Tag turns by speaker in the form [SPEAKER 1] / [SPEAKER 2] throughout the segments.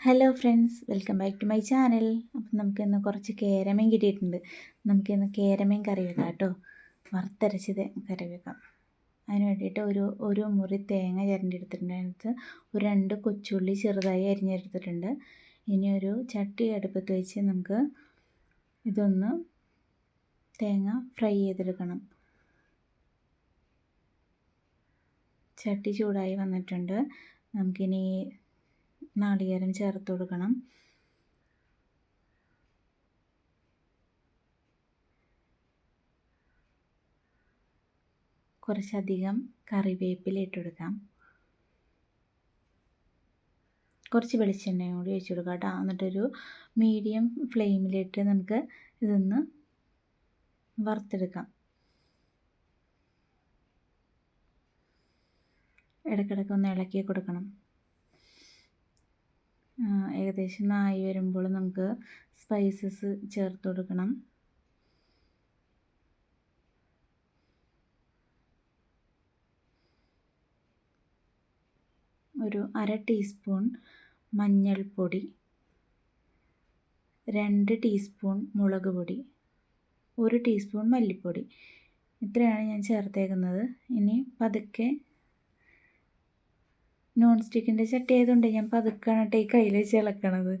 [SPEAKER 1] Hello friends welcome back to my channel അപ്പം നമുക്കിന്ന് കുറച്ച് കേരമീൻ കിട്ടിയിട്ടുണ്ട്. നമുക്കിന്ന് കേരമീൻ കറി വെക്കാം കേട്ടോ. വറുത്തരച്ചത് കറി വെക്കാം. അതിന് വേണ്ടിയിട്ട് ഒരു ഒരു മുറി തേങ്ങ ചിരണ്ടിയെടുത്തിട്ടുണ്ട് അതിനകത്ത് ഒരു രണ്ട് കൊച്ചുള്ളി ചെറുതായി അരിഞ്ഞെടുത്തിട്ടുണ്ട്. ഇനി ഒരു ചട്ടി അടുപ്പത്ത് വെച്ച് നമുക്ക് ഇതൊന്ന് തേങ്ങ ഫ്രൈ ചെയ്തെടുക്കണം. ചട്ടി ചൂടായി വന്നിട്ടുണ്ട്. നമുക്കിനി നാളികേരം ചേർത്ത് കൊടുക്കണം. കുറച്ചധികം കറിവേപ്പില കൊടുക്കാം. കുറച്ച് വെളിച്ചെണ്ണയും കൂടി ഒഴിച്ചു കൊടുക്കാം കേട്ടോ. എന്നിട്ടൊരു മീഡിയം ഫ്ലെയിമിലിട്ട് നമുക്ക് ഇതൊന്ന് വറുത്തെടുക്കാം. ഇടയ്ക്കിടയ്ക്ക് ഒന്ന് ഇളക്കി കൊടുക്കണം. ഏകദേശം നായി വരുമ്പോൾ നമുക്ക് സ്പൈസസ് ചേർത്ത് കൊടുക്കണം. ഒരു അര ടീസ്പൂൺ മഞ്ഞൾപ്പൊടി രണ്ട് ടീസ്പൂൺ മുളക് പൊടി ഒരു ടീസ്പൂൺ മല്ലിപ്പൊടി. ഇത്രയാണ് ഞാൻ ചേർത്തേക്കുന്നത്. ഇനി പതുക്കെ നോൺ സ്റ്റിക്കിന്റെ ചട്ടി ആയതുകൊണ്ട് ഞാൻ പതുക്കാണ് ഈ കയ്യിൽ വെച്ച് ഇളക്കണത്.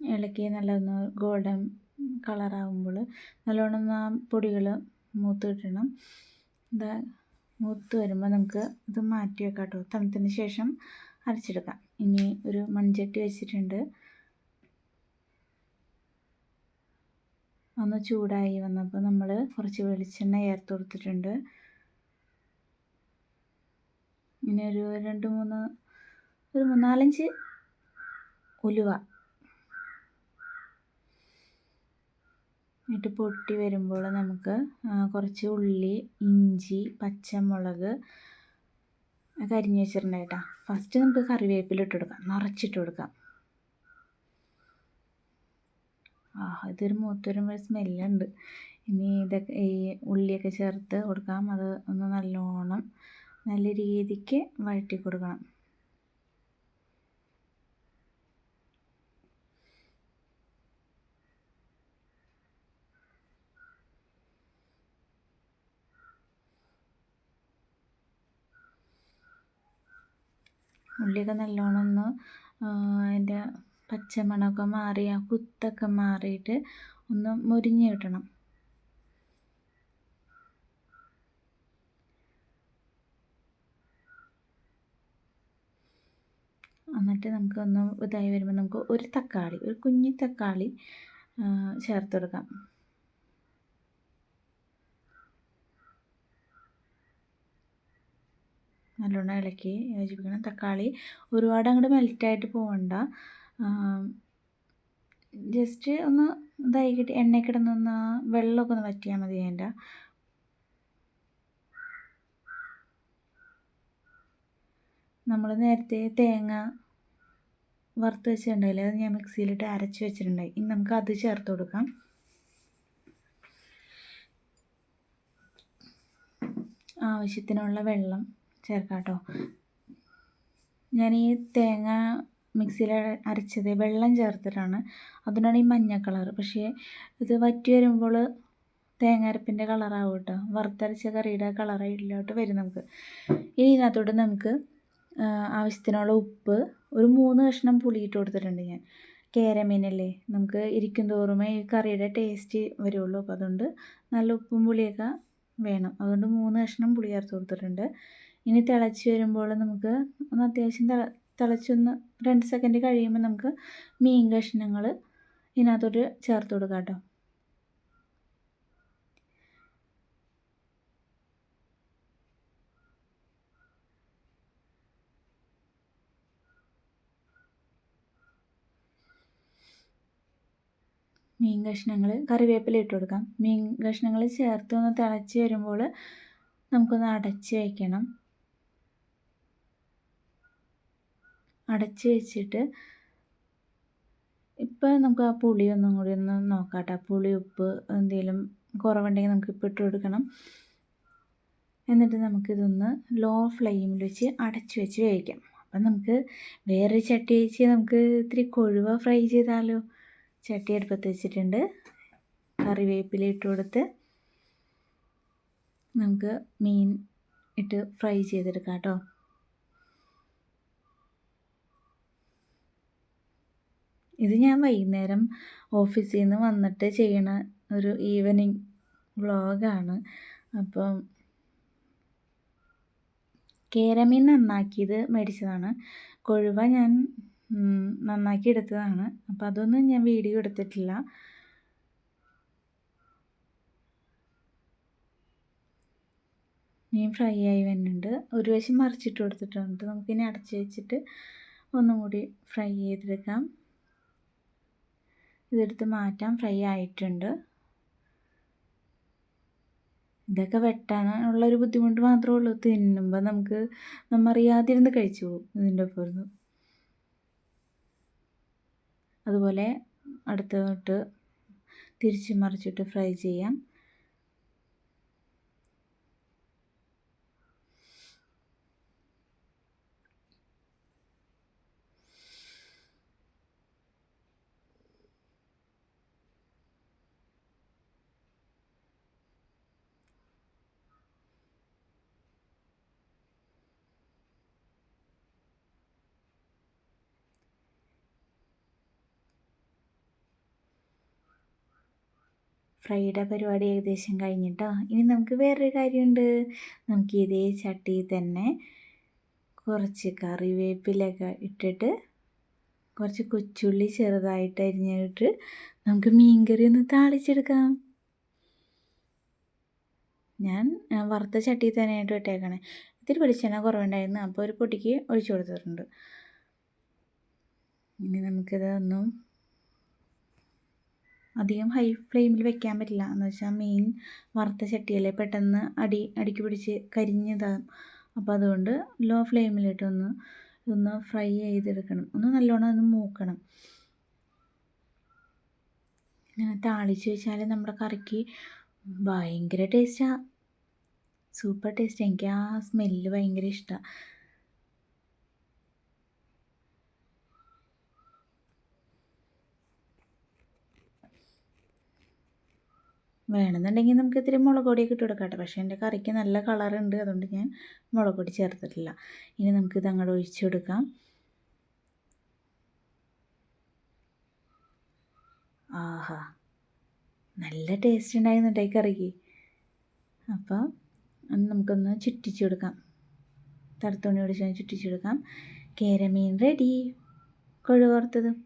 [SPEAKER 1] ഇളക്കി നല്ലൊന്ന് ഗോൾഡൻ കളറാകുമ്പോൾ നല്ലോണം ആ പൊടികൾ മൂത്ത് കിട്ടണം. ഇതാ മൂത്ത് വരുമ്പോൾ നമുക്ക് ഇത് മാറ്റി വെക്കാം കേട്ടോ തണുത്തതിന് ശേഷം അരച്ചെടുക്കാം. ഇനി ഒരു മൺചട്ടി വെച്ചിട്ടുണ്ട്. ഒന്ന് ചൂടായി വന്നപ്പോൾ നമ്മൾ കുറച്ച് വെളിച്ചെണ്ണ ചേർത്ത് കൊടുത്തിട്ടുണ്ട്. ഇങ്ങനെ ഒരു രണ്ട് മൂന്ന് ഒരു മൂന്നാലഞ്ച് ഉലുവ എന്നിട്ട് പൊട്ടി വരുമ്പോൾ നമുക്ക് കുറച്ച് ഉള്ളി ഇഞ്ചി പച്ചമുളക് കരിഞ്ഞ് അരിഞ്ഞ് വെച്ചിട്ടുണ്ട് കേട്ടോ. ഫസ്റ്റ് നമുക്ക് കറിവേപ്പില ഇട്ട് കൊടുക്കാം. നിറച്ചിട്ട് കൊടുക്കാം. ആ ഇതൊരു മൂത്തൊരുമ്പോൾ സ്മെല്ലുണ്ട് ഇനി ഇതൊക്കെ ഈ ഉള്ളിയൊക്കെ ചേർത്ത് കൊടുക്കാം. അത് ഒന്ന് നല്ലോണം നല്ല രീതിക്ക് വഴറ്റി കൊടുക്കണം. ഉള്ളിയൊക്കെ നല്ലോണം ഒന്ന് അതിന്റെ പച്ചമണമൊക്കെ മാറി ആ കുത്തൊക്കെ മാറിയിട്ട് ഒന്ന് മുരിഞ്ഞ് കിട്ടണം. എന്നിട്ട് നമുക്ക് ഒന്ന് ഇതായി വരുമ്പോൾ നമുക്ക് ഒരു തക്കാളി ഒരു കുഞ്ഞു തക്കാളി ചേർത്ത് കൊടുക്കാം. നല്ലോണം ഇളക്കി യോജിപ്പിക്കണം. തക്കാളി ഒരുപാട് അങ്ങോട്ട് മെൽറ്റായിട്ട് പോകണ്ട ജസ്റ്റ് ഒന്ന് ഇതായി കിട്ടി എണ്ണ കിടന്നൊന്ന് വെള്ളമൊക്കെ ഒന്ന് വറ്റിയാൽ മതി അതിന്റെ. നമ്മൾ നേരത്തെ തേങ്ങ വറുത്ത് വെച്ചിട്ടുണ്ടായില്ലേ. അത് ഞാൻ മിക്സിയിലിട്ട് അരച്ച് വെച്ചിട്ടുണ്ടായി. ഇനി നമുക്ക് അത് ചേർത്ത് കൊടുക്കാം. ആവശ്യത്തിനുള്ള വെള്ളം ചേർക്കാം കേട്ടോ ഞാൻ ഈ തേങ്ങ മിക്സിയിൽ അരച്ചത് വെള്ളം ചേർത്തിട്ടാണ്. അതിനാണ് ഈ മഞ്ഞ കളർ പക്ഷേ ഇത് വറ്റി വരുമ്പോൾ തേങ്ങ അരപ്പിന്റെ കളറാവും കേട്ടോ. വറുത്തരച്ച കറിയുടെ കളറായിട്ടില്ലോട്ട് വരും നമുക്ക്. ഇനി ഇതിനകത്തോട്ട് നമുക്ക് ആവശ്യത്തിനുള്ള ഉപ്പ് ഒരു മൂന്ന് കഷ്ണം പുളി ഇട്ട് കൊടുത്തിട്ടുണ്ട് ഞാൻ. കേരമീനല്ലേ? നമുക്ക് ഇരിക്കും തോറുമേ ഈ കറിയുടെ ടേസ്റ്റ് വരുള്ളൂ. അപ്പോൾ അതുകൊണ്ട് നല്ല ഉപ്പും പുളിയൊക്കെ വേണം. അതുകൊണ്ട് മൂന്ന് കഷ്ണം പുളി ചേർത്ത് കൊടുത്തിട്ടുണ്ട്. ഇനി തിളച്ച് വരുമ്പോൾ നമുക്ക് ഒന്ന് അത്യാവശ്യം തിള തിളച്ചൊന്ന് രണ്ട് സെക്കൻഡ് കഴിയുമ്പോൾ നമുക്ക് മീൻ കഷ്ണങ്ങൾ ഇതിനകത്തോട്ട് ചേർത്ത് കൊടുക്കാം കേട്ടോ. മീൻ കഷ്ണങ്ങൾ കറിവേപ്പില ഇട്ട് കൊടുക്കാം. മീൻ കഷ്ണങ്ങൾ ചേർത്ത് ഒന്ന് തിളച്ച് വരുമ്പോൾ നമുക്കൊന്ന് അടച്ച് വയ്ക്കണം അടച്ച് വെച്ചിട്ട് ഇപ്പോൾ നമുക്ക് ആ പുളി ഒന്നും കൂടി ഒന്ന് നോക്കാം കേട്ടോ പുളി ഉപ്പ് എന്തെങ്കിലും കുറവുണ്ടെങ്കിൽ നമുക്ക് ഇപ്പോൾ ഇട്ട് കൊടുക്കണം. എന്നിട്ട് നമുക്കിതൊന്ന് ലോ ഫ്ലെയിമിൽ വെച്ച് അടച്ച് വെച്ച് വേവിക്കാം. അപ്പം നമുക്ക് വേറൊരു ചട്ടി വെച്ച് നമുക്ക് ഇത്തിരി കൊഴുവ ഫ്രൈ ചെയ്താലോ? ചട്ടി അടുപ്പത്ത് വെച്ചിട്ടുണ്ട്. കറിവേപ്പില ഇട്ട് കൊടുത്ത് നമുക്ക് മീൻ ഇട്ട് ഫ്രൈ ചെയ്തെടുക്കാം കേട്ടോ. ഇത് ഞാൻ വൈകുന്നേരം ഓഫീസിൽ നിന്ന് വന്നിട്ട് ചെയ്യണ ഒരു ഈവനിങ് വ്ളോഗാണ്. അപ്പം കേരമീൻ നന്നാക്കിയത് മേടിച്ചതാണ്. കൊഴുവ ഞാൻ നന്നാക്കി എടുത്തതാണ്. അപ്പം അതൊന്നും ഞാൻ വീഡിയോ എടുത്തിട്ടില്ല. മീൻ ഫ്രൈ ആയി വരുന്നുണ്ട് ഒരു വശം മറിച്ചിട്ട് കൊടുത്തിട്ടുണ്ട്. നമുക്കിനി അടച്ച് വെച്ചിട്ട് ഒന്നും കൂടി ഫ്രൈ ചെയ്തെടുക്കാം. ഇതെടുത്ത് മാറ്റാം ഫ്രൈ ആയിട്ടുണ്ട്. ഇതൊക്കെ വെട്ടാനുള്ളൊരു ബുദ്ധിമുട്ട് മാത്രമേ ഉള്ളൂ. തിന്നുമ്പോൾ നമുക്ക് നമ്മറിയാതിരുന്ന് കഴിച്ചു പോകും. ഇതിന്റെ ഒപ്പം അതുപോലെ അടുത്തോട്ട് തിരിച്ച് മറിച്ചിട്ട് ഫ്രൈ ചെയ്യാം. ഫ്രൈയുടെ പരിപാടി ഏകദേശം കഴിഞ്ഞിട്ടോ? ഇനി നമുക്ക് വേറൊരു കാര്യമുണ്ട്. നമുക്ക് ഇതേ ചട്ടിയിൽ തന്നെ കുറച്ച് കറിവേപ്പിലൊക്കെ ഇട്ടിട്ട് കുറച്ച് കൊച്ചുള്ളി ചെറുതായിട്ട് അരിഞ്ഞിട്ട് നമുക്ക് മീൻകറി ഒന്ന് താളിച്ചെടുക്കാം. ഞാൻ വറുത്ത ചട്ടിയിൽ തന്നെയായിട്ട് ഇട്ടേക്കണേ. ഇത്തിരി വെളിച്ചെണ്ണ കുറവുണ്ടായിരുന്നു. അപ്പോൾ ഒരു പൊടിക്ക് ഒഴിച്ചു കൊടുത്തിട്ടുണ്ട്. ഇനി നമുക്കിത് ഒന്നും അധികം ഹൈ ഫ്ലെയിമിൽ വെക്കാൻ പറ്റില്ല. എന്ന് വെച്ചാൽ മെയിൻ വറുത്ത ചട്ടിയല്ലേ പെട്ടെന്ന് അടി അടിക്ക് പിടിച്ച് കരിഞ്ഞതാകും അപ്പോൾ അതുകൊണ്ട് ലോ ഫ്ലെയിമിലിട്ടൊന്ന് ഒന്ന് ഫ്രൈ ചെയ്തെടുക്കണം. ഒന്ന് നല്ലോണം ഒന്ന് മൂക്കണം. ഇങ്ങനെ താളിച്ച് വെച്ചാൽ നമ്മുടെ കറിക്ക് ഭയങ്കര ടേസ്റ്റാണ് സൂപ്പർ ടേസ്റ്റ് എനിക്ക് ആ സ്മെല്ല് ഭയങ്കര ഇഷ്ടമാണ് വേണമെന്നുണ്ടെങ്കിൽ നമുക്ക് ഇത്തിരി മുളക് പൊടിയൊക്കെ ഇട്ട് കൊടുക്കാം കേട്ടോ. പക്ഷേ എന്റെ കറിക്ക് നല്ല കളറുണ്ട് അതുകൊണ്ട് ഞാൻ മുളക് പൊടി ചേർത്തിട്ടില്ല. ഇനി നമുക്കിത് അങ്ങോട്ട് ഒഴിച്ചു കൊടുക്കാം. ആഹാ. നല്ല ടേസ്റ്റ് ഉണ്ടായിരുന്നുണ്ട് ഈ കറിക്ക്. അപ്പോൾ നമുക്കൊന്ന് ചുറ്റിച്ചു കൊടുക്കാം. തടുത്തുണി പിടിച്ച് ചുറ്റിച്ചു കൊടുക്കാം. കേരമീൻ റെഡി കൊഴുവറുത്തതും.